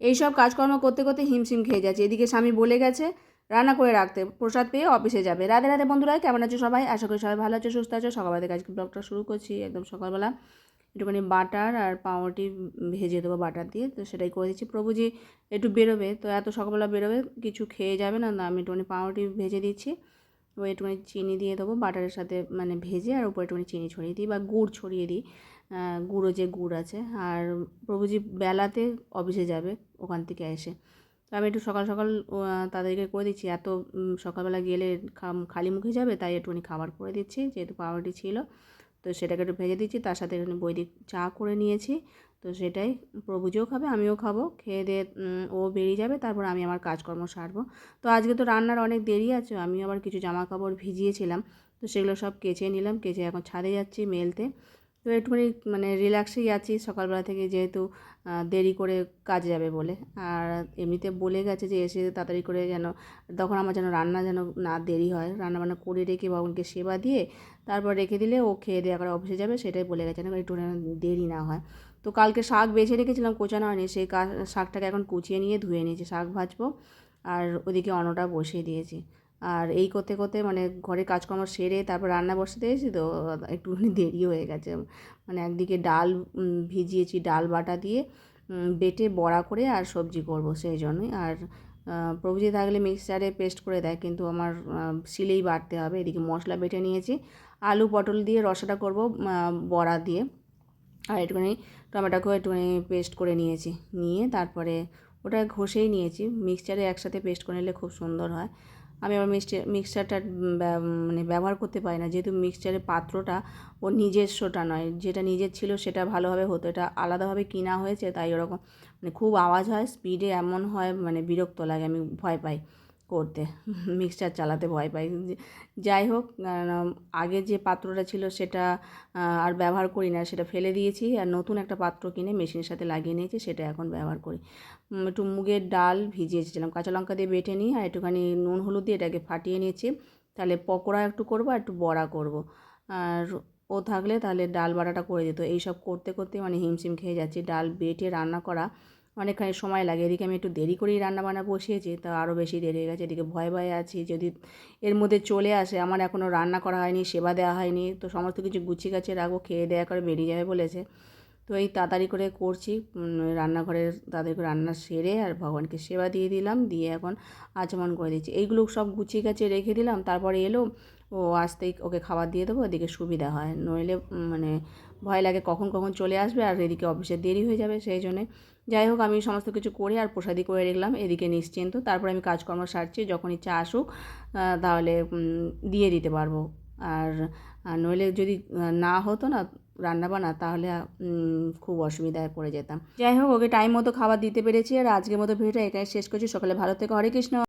এইসব কাজকর্ম করতে করতে হিমশিম খেয়ে যাচ্ছে। এদিকে স্বামী বলে গেছে, রান্না করে রাখতে। প্রসাদ পেয়ে অফিসে যাবে। রাধে রাধে বন্ধুরা, কেমন আছো সবাই? আশা করি সবাই ভালো আছো, সুস্থ আছো। সকালবেলা থেকে আজকে ব্লগটা শুরু করছি একদম সকালবেলা। একটুখানি বাটার আর পাউরুটি ভেজে দেবো বাটার দিয়ে। তো সেটাই করে দিচ্ছি। প্রভুজি একটু বেরোবে, তো এত সকালবেলা বেরোবে, কিছু খেয়ে যাবে না না আমি একটুখানি পাউরুটি ভেজে দিচ্ছি। ও একটুখানি চিনি দিয়ে দেবো, বাটারের সাথে মানে ভেজে আর উপরে একটুখানি চিনি ছড়িয়ে দিই বা গুড় ছড়িয়ে দিই। গুঁড়ো যে গুড় আছে। আর প্রভুজি বেলাতে অফিসে যাবে ওখান থেকে এসে। তো আমি একটু সকাল সকাল তাদেরকে করে দিচ্ছি। এত সকালবেলা গেলে খালি মুখে যাবে, তাই একটুখানি খাবার করে দিচ্ছি, যেহেতু পাউরুটি ছিল। তো সেটাকে একটু ভেজে দিচ্ছি, তার সাথে একটু বৈদিক চা করে নিয়েছি। তো সেটাই প্রভুজিও খাবে, আমিও খাব। খেয়ে দিয়ে ও বেরিয়ে যাবে, তারপর আমি আমার কাজকর্ম সারবো। তো আজকে তো রান্নার অনেক দেরি আছে আমি আবার কিছু জামা কাপড় ভিজিয়েছিলাম। তো সেগুলো সব কেচে নিলাম, কেচে এখন ছাদে যাচ্ছি মেলতে। তো একটুখানি মানে রিল্যাক্সেই আছি সকালবেলা থেকে যেহেতু দেরি করে কাজে যাবে বলে। আর এমনিতে বলে গেছে যে এসে তাড়াতাড়ি করে যেন, তখন আমার যেন রান্না যেন না দেরি হয়। রান্না বান্না করে রেখে বাবুকে সেবা দিয়ে তারপর রেখে দিলে ও খেয়ে দিয়ে করে অফিসে যাবে, সেটাই বলে গেছে। না একটু দেরি না হয়। তো কালকে শাক বেছে রেখেছিলাম, কোচানো হয়নি। সেই শাকটাকে এখন কুচিয়ে নিয়ে ধুয়ে নিয়েছি, শাক ভাজবো। আর ওদিকে অন্নটা বসিয়ে দিয়েছি। আর এই করতে করতে মানে ঘরে কাজকর্ম সেরে তারপর রান্না বসাতে এসেছি তো, একটুখানি দেরি হয়ে গেছে। মানে একদিকে ডাল ভিজিয়েছি ডাল বাটা দিয়ে বেটে বড়া করে আর সবজি করব সেই জন্যই। আর প্রভুজি থাকলে মিক্সচারে পেস্ট করে দেয়, কিন্তু আমার শিলেই বাটতে হবে। এদিকে মশলা বেটে নিয়েছি। আলু পটল দিয়ে রসাটা করব বড়া দিয়ে। আর একটুখানি টমেটোকেও একটুখানি পেস্ট করে নিয়েছি। নিয়ে তারপরে ওটা ঘষেই নিয়েছি। মিক্সচারে একসাথে পেস্ট করে নিলে খুব সুন্দর হয়। আমি আমার মিক্সচার মিক্সচারটা মানে ব্যবহার করতে পারি না। যেহেতু মিক্সচারের পাত্রটা ও নিজস্বটা নয়। যেটা নিজের ছিল সেটা ভালোভাবে হতো। এটা আলাদাভাবে কিনা হয়েছে তাই ওরকম মানে খুব আওয়াজ হয় স্পিডে এমন হয় মানে বিরক্ত লাগে, আমি ভয় পাই। করতে মিক্সচার চালাতে ভয় পাই যাই হোক আগে যে পাত্রটা ছিল সেটা আর ব্যবহার করি না, সেটা ফেলে দিয়েছি আর নতুন একটা পাত্র কিনে মেশিনের সাথে লাগিয়ে নিয়েছি, সেটা এখন ব্যবহার করি। একটু মুগের ডাল ভিজিয়েছিলাম, কাঁচা লঙ্কা দিয়ে বেটে নিই আর একটুখানি নুন হলুদ দিয়ে এটাকে ফাটিয়ে নিয়েছি। তাহলে পকোড়া একটু করব আর একটু বড়া করব। আর ও থাকলে তাহলে ডাল বাটাটা করে দিত। এইসব করতে করতে মানে হিমশিম খেয়ে যাচ্ছি। ডাল বেটে রান্না করা অনেকখানি সময় লাগে। এদিকে আমি একটু দেরি করেই রান্নাবান্না বসিয়েছি তা আরও বেশি দেরি হয়ে গেছে। এদিকে ভয় ভয়ে আছি, যদি এর মধ্যে চলে আসে, আমার এখনও রান্না করা হয়নি, সেবা দেওয়া হয়নি, তো সমস্ত কিছু গুছিয়ে গাছে রাখব, খেয়ে দেওয়া করে বেরিয়ে যাবে বলেছে। তো এই তাড়াতাড়ি করে করছি। রান্নাঘরে তাদের রান্না সেরে আর ভগবানকে সেবা দিয়ে দিলাম। দিয়ে এখন আচমন করে দিচ্ছি। এইগুলো সব গুছিয়ে গাছে রেখে দিলাম। তারপরে এলো, ও আসতেই ওকে খাবার দিয়ে দেবো এদিকে সুবিধা হয়। নইলে মানে ভয় লাগে কখন কখন চলে আসবে আর এদিকে অফিসে দেরি হয়ে যাবে সেই জন্যে। যাই হোক, আমি সমস্ত কিছু করে আর প্রসাদি করে রেখলাম। এদিকে নিশ্চিন্ত। তারপরে আমি কাজকর্ম সারছি। যখন ইচ্ছা আসুক তাহলে দিয়ে দিতে পারব। আর নইলে যদি না হতো না রান্না বান্না, তাহলে খুব অসুবিধায় পড়ে যেতাম। যাই হোক, ওকে টাইম মতো খাবার দিতে পেরেছি, আর আজকের মতো ভিডিওটা এখানে শেষ করছি। সকালে ভালো থেকে। হরে কৃষ্ণ।